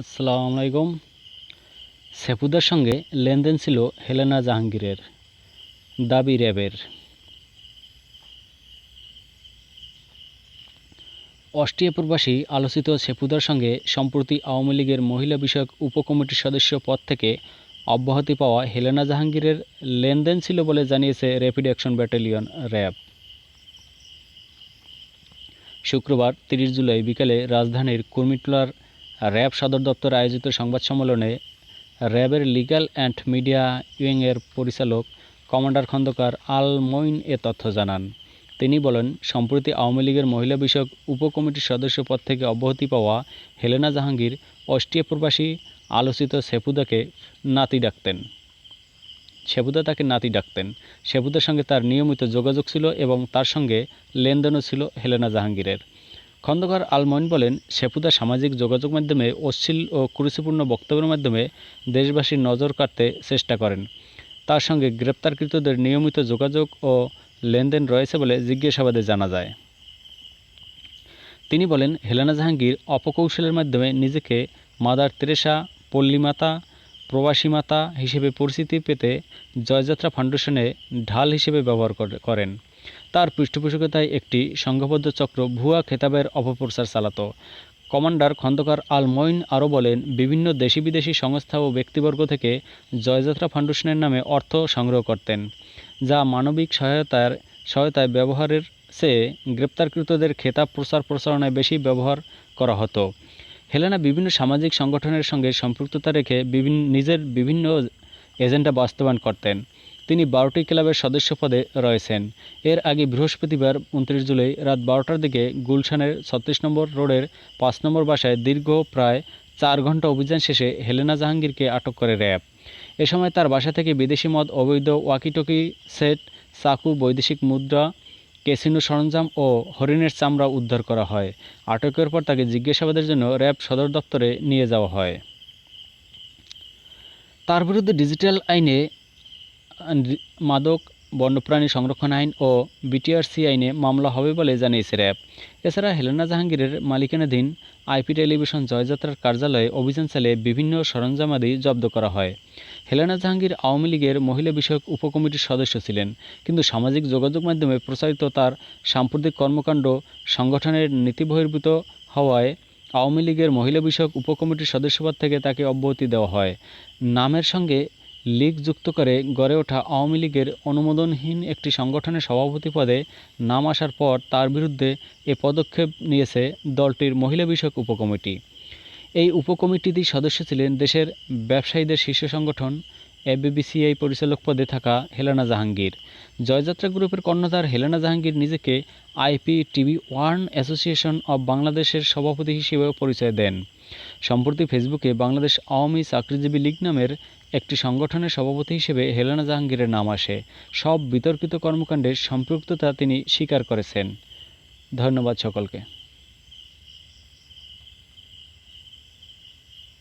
আসসালামু আলাইকুম সেপুদার সঙ্গে লেনদেন ছিল হেলেনা জাহাঙ্গীরের, দাবি র্যাবের। অস্ট্রিয়া প্রবাসী আলোচিত সেপুদার সঙ্গে সম্প্রতি আওয়ামী লীগের মহিলা বিষয়ক উপকমিটির সদস্য পদ থেকে অব্যাহতি পাওয়া হেলেনা জাহাঙ্গীরের লেনদেন ছিল বলে জানিয়েছে র্যাপিড অ্যাকশন ব্যাটালিয়ন র্যাব। শুক্রবার তিরিশ জুলাই বিকেলে রাজধানীর কুর্মিটোলার র্যাব সদর দপ্তর আয়োজিত সংবাদ সম্মেলনে র্যাবের লিগ্যাল অ্যান্ড মিডিয়া উইংয়ের পরিচালক কমান্ডার খন্দকার আল মঈন এ তথ্য জানান। তিনি বলেন, সম্প্রতি আওয়ামী লীগের মহিলা বিষয়ক উপকমিটির সদস্য পদ থেকে অব্যাহতি পাওয়া হেলেনা জাহাঙ্গীর অস্ট্রিয়া প্রবাসী আলোচিত সেপুদাকে নাতি ডাকতেন। সেবুদা তাকে নাতি ডাকতেন। সেবুদার সঙ্গে তার নিয়মিত যোগাযোগ ছিল এবং তার সঙ্গে লেনদেনও ছিল হেলেনা জাহাঙ্গীরের। খন্দকার আলমইন বলেন সেপুদা সামাজিক যোগাযোগ মাধ্যমে অশ্লীল ও কুরুচিপূর্ণ বক্তব্যের মাধ্যমে দেশবাসীর নজর কাটতে চেষ্টা করেন। তার সঙ্গে গ্রেপ্তারকৃতদের নিয়মিত যোগাযোগ ও লেনদেন রয়েছে বলে জিজ্ঞাসাবাদে জানা যায়। তিনি বলেন, হেলানা জাহাঙ্গীর অপকৌশলের মাধ্যমে নিজেকে মাদার তেরেসা পল্লীমাতা প্রবাসী মাতা হিসেবে পরিচিতি পেতে জয়যাত্রা ফাউন্ডেশনে ঢাল হিসেবে ব্যবহার করেন। তার পৃষ্ঠপোষকতায় একটি সংঘবদ্ধ চক্র ভুয়া খেতাবের অপপ্রচার চালাত। কমান্ডার খন্দকার আল মঈন আরও বলেন, বিভিন্ন দেশি বিদেশি সংস্থা ও ব্যক্তিবর্গ থেকে জয়যাত্রা ফাউন্ডেশনের নামে অর্থ সংগ্রহ করতেন, যা মানবিক সহায়তার, সহায়তায় ব্যবহারের চেয়ে গ্রেপ্তারকৃতদের খেতাব প্রচার প্রচারণায় বেশি ব্যবহার করা হতো। হেলেনা বিভিন্ন সামাজিক সংগঠনের সঙ্গে সম্পৃক্ততা রেখে বিভিন্ন নিজের বিভিন্ন এজেন্ডা বাস্তবায়ন করতেন। তিনি বারোটি ক্লাবের সদস্য পদে রয়েছেন। এর আগে বৃহস্পতিবার উনত্রিশ জুলাই রাত বারোটার দিকে গুলশানের ছত্রিশ নম্বর রোডের পাঁচ নম্বর বাসায় দীর্ঘ প্রায় চার ঘণ্টা অভিযান শেষে হেলেনা জাহাঙ্গীরকে আটক করে র্যাব। এ সময় তার বাসা থেকে বিদেশি মদ, অবৈধ ওয়াকিটকি সেট, চাকু, বৈদেশিক মুদ্রা, ক্যাসিনো সরঞ্জাম ও হরিণের চামড়া উদ্ধার করা হয়। আটকের পর তাকে জিজ্ঞাসাবাদের জন্য র্যাব সদর দপ্তরে নিয়ে যাওয়া হয়। তার বিরুদ্ধে ডিজিটাল আইনে মাদক, বন্যপ্রাণী সংরক্ষণ আইন ও বিটিআরসি আইনে মামলা হবে বলে জানিয়েছে র্যাব। এছাড়া হেলেনা জাহাঙ্গীরের মালিকানাধীন আইপি টেলিভিশন জয়যাত্রার কার্যালয়ে অভিযান চালিয়ে বিভিন্ন সরঞ্জামাদি জব্দ করা হয়। হেলেনা জাহাঙ্গীর আওয়ামী লীগের মহিলা বিষয়ক উপকমিটির সদস্য ছিলেন, কিন্তু সামাজিক যোগাযোগ মাধ্যমে প্রচারিত তার সাম্প্রতিক কর্মকাণ্ড সংগঠনের নীতিবহির্ভূত হওয়ায় আওয়ামী লীগের মহিলা বিষয়ক উপকমিটির সদস্যপদ থেকে তাকে অব্যাহতি দেওয়া হয়। নামের সঙ্গে লীগ যুক্ত করে গড়ে ওঠা আওয়ামী লীগের অনুমোদনহীন একটি সংগঠনের সভাপতি পদে নাম আসার পর তার বিরুদ্ধে এ পদক্ষেপ নিয়েছে দলটির মহিলা বিষয়ক উপকমিটি। এই উপকমিটিটির সদস্য ছিলেন দেশের ব্যবসায়ীদের শীর্ষ সংগঠন এবিবিসিআই পরিচালক পদে থাকা হেলেনা জাহাঙ্গীর। জয়যাত্রা গ্রুপের কর্ণধার হেলেনা জাহাঙ্গীর নিজেকে IP TV one association of বাংলাদেশের সভাপতি হিসেবেও পরিচয় দেন। সম্প্রতি ফেসবুকে বাংলাদেশ আওয়ামী চাকরিজীবী লীগ নামের একটি সংগঠনের সভাপতি হিসেবে হেলেনা জাহাঙ্গীরের নাম আসে। সব বিতর্কিত কর্মকাণ্ডের সম্পৃক্ততা তিনি স্বীকার করেছেন। ধন্যবাদ সকলকে।